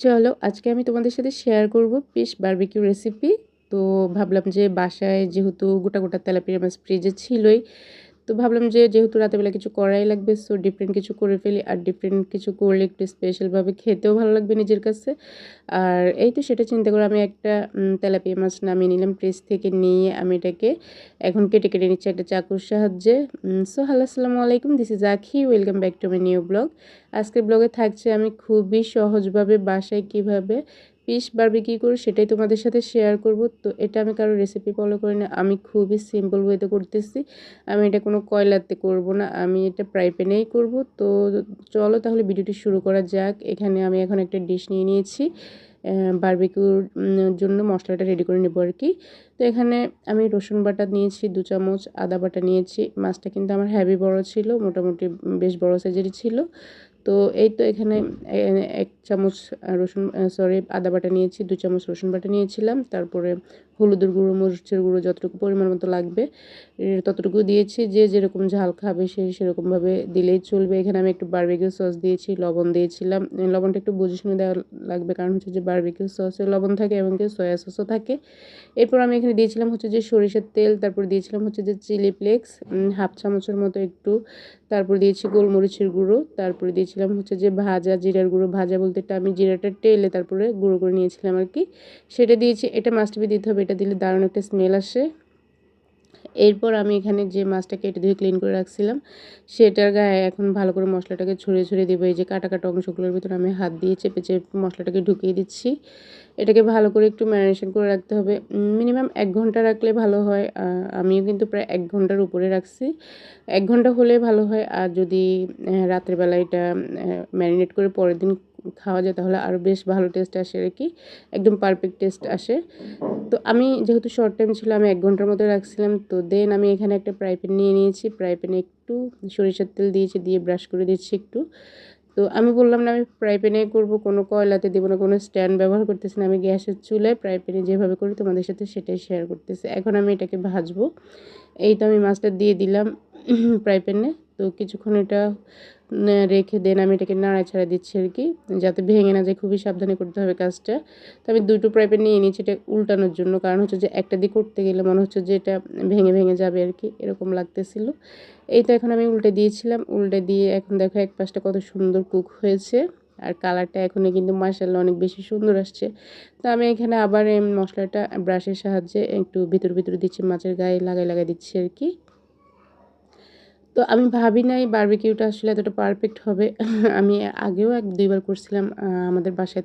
চলো, আজকে আমি তোমাদের সাথে শেয়ার করব ফিশ বার্বিকিউ রেসিপি তো ভাবলাম যে বাসায় যেহেতু গোটা গোটা তেলাপিয়া মাছ ফ্রিজে ছিলই তো ভাবলাম যে যেহেতু রাতেবেলা কিছু করাই লাগবে সো ডিফারেন্ট কিছু করে ফেলি আর ডিফারেন্ট কিছু করলে একটু স্পেশালভাবে খেতেও ভালো লাগবে নিজের কাছে। আর এই তো সেটা চিন্তা করে আমি একটা তেলাপিয়া মাছ নামিয়ে নিলাম ফ্রিজ থেকে নিয়ে আমি এটাকে এখন কেটে কেটে নিচ্ছি একটা চাকুর সাহায্যে। সো হ্যালো আসসালামু আলাইকুম this is Akhi welcome back to my new blog আজকের ব্লগে থাকছে আমি খুবই সহজভাবে বাসায় কীভাবে ফিশ বারবিকি করি সেটাই তোমাদের সাথে শেয়ার করব। তো এটা আমি কারও রেসিপি ফলো করি না আমি খুবই সিম্পল ওয়েতে করতেছি। আমি এটা কোনো কয়লাতে করব না, আমি এটা প্রাই প্যানেই করব। তো চলো তাহলে ভিডিওটি শুরু করা যাক। এখানে আমি এখন একটা ডিশ নিয়ে নিয়েছি বারবিকিউর জন্য মশলাটা রেডি করে নেব আর কি। তো এখানে আমি রসুন বাটা নিয়েছি, দু চামচ আদা বাটা নিয়েছি। মাছটা কিন্তু আমার হ্যাভি বড় ছিল, মোটামুটি বেশ বড় সাইজেরই ছিল। তো এই তো এখানে এক চামচ রসুন সরি আদা বাটা নিয়েছি, দু চামচ রসুন বাটা নিয়েছিলাম। তারপরে হলুদের গুঁড়ো, মরিচের গুঁড়ো যতটুকু পরিমাণ মতো লাগবে ততটুকু দিয়েছি। যে যেরকম ঝাল খাবে সে সেরকমভাবে দিলেই চলবে। এখানে আমি একটু বারবিকিউ সস দিয়েছি, লবণ দিয়েছিলাম। লবণটা একটু বুঝে শুনে দেওয়া লাগবে, কারণ হচ্ছে যে বারবিকিউ সসে লবণ থাকে এবং কি সয়া সসও থাকে। এরপর আমি এখানে দিয়েছিলাম হচ্ছে যে সরিষার তেল, তারপর দিয়েছিলাম হচ্ছে যে চিলি ফ্লেক্স হাফ চামচের মতো একটু, তারপর দিয়েছি গোলমরিচের গুঁড়ো, তারপরে দিয়েছিলাম হচ্ছে যে ভাজা জিরার গুঁড়ো। ভাজা বলতে এটা আমি জিরাটা টেলে তারপরে গুঁড়ো করে নিয়েছিলাম আর কি। সেটা দিয়েছি, এটা মাস্টবি দিতে হবে, এটা দিলে দারুণ একটা স্মেল আসে। এরপর আমি এখানে যে মাছটা কেটে ধুয়ে ক্লিন করে রাখছিলাম, সেটার গায়ে এখন ভালো করে মশলাটাকে ছড়িয়ে ছড়িয়ে দেবো। এই যে কাটা কাটা অংশগুলোর ভিতরে আমি হাত দিয়ে চেপে চেপে মশলাটাকে ঢুকিয়ে দিচ্ছি। এটাকে ভালো করে একটু ম্যারিনেশন করে রাখতে হবে। মিনিমাম এক ঘণ্টা রাখলে ভালো হয়। আমিও কিন্তু প্রায় এক ঘণ্টার উপরে রাখছি। এক ঘণ্টা হলে ভালো হয়। আর যদি রাত্রেবেলা এটা ম্যারিনেট করে পরের দিন খাওয়া যায়, তাহলে আরও বেশ ভালো টেস্ট আসে আর কি। একদম পারফেক্ট টেস্ট আসে। তো আমি যেহেতু শর্ট টাইম ছিল, আমি এক ঘণ্টার মতো রাখছিলাম। তো দেন আমি এখানে একটা ফ্রাই প্যান নিয়ে নিয়েছি। ফ্রাই প্যানে একটু সরিষার তেল দিয়েছি, দিয়ে ব্রাশ করে দিচ্ছি একটু। তো আমি বললাম না, আমি ফ্রাই প্যানে করব, কোনো কয়লাতে দেবো না, কোনো স্ট্যান্ড ব্যবহার করতেছি না, আমি গ্যাসের চুলায় ফ্রাই প্যানে যেভাবে করি তোমাদের সাথে সেটাই শেয়ার করতেছি। এখন আমি এটাকে ভাজবো। এই তো আমি মাছটা দিয়ে দিলাম ফ্রাই প্যানে। তো কিছুক্ষণ এটা রেখে দেন, আমি এটাকে নাড়াচাড়া দিচ্ছি আর কি, যাতে ভেঙে না যায়, খুবই সাবধানে করতে হবে কাজটা। তো আমি দুটো প্রাইপে নিয়ে নিয়েছি এটা উল্টানোর জন্য, কারণ হচ্ছে যে একটা দিক করতে গেলে মনে হচ্ছে যে এটা ভেঙে ভেঙে যাবে আর কি, এরকম লাগতেছিল। এই তো এখন আমি উল্টে দিয়েছিলাম, উল্টে দিয়ে এখন দেখো এক পাশটা কত সুন্দর কুক হয়েছে, আর কালারটা এখনই কিন্তু মার্শাল্লাহ অনেক বেশি সুন্দর আসছে। তো আমি এখানে আবার মশলাটা ব্রাশের সাহায্যে একটু ভিতর ভিতরে দিচ্ছি, মাছের গায়ে লাগাই লাগাই দিচ্ছি আর কি। তো আমি ভাবি নাই বারবিকিউটা আসলে এতটা পারফেক্ট হবে। আমি আগেও এক দুইবার করছিলাম আমাদের বাসায়